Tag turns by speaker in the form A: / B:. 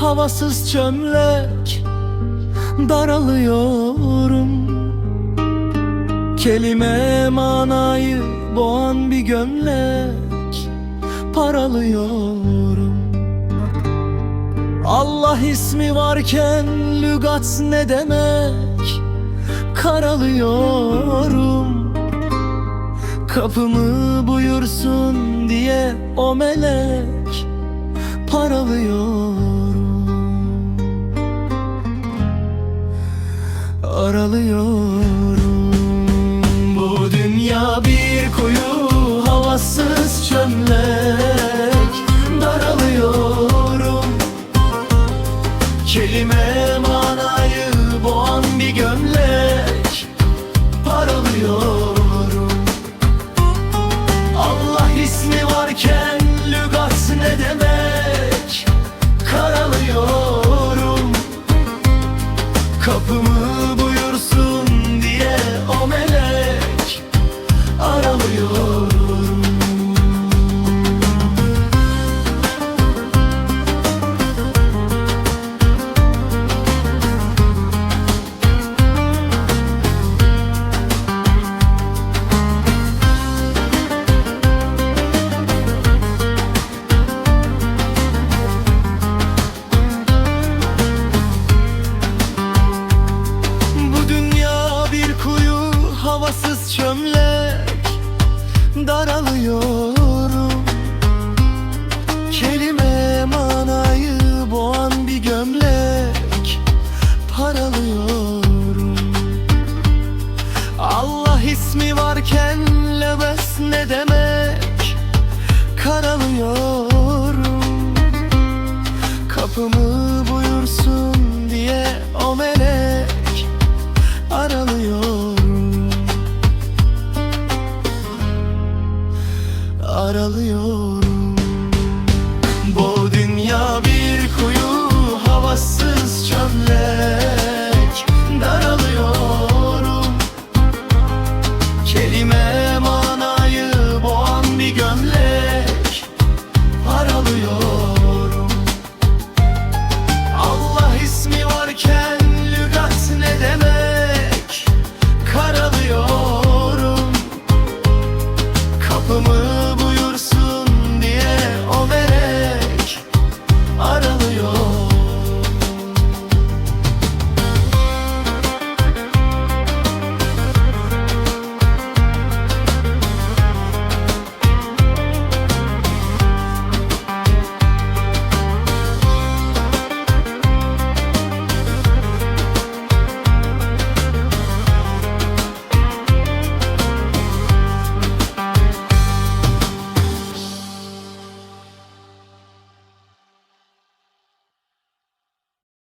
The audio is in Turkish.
A: havasız çömlek Daralıyorum. Kelime manayı boğan bir gömlek Paralıyorum. Allah ismi varken lügat ne demek? Karalıyorum. Kapımı buyursun diye o melek Paralıyorum Aralıyorum. Bu dünya bir kuyu Havasız çömlek. Daralıyorum. Kelime ismi varken lebes ne demek? Karalıyorum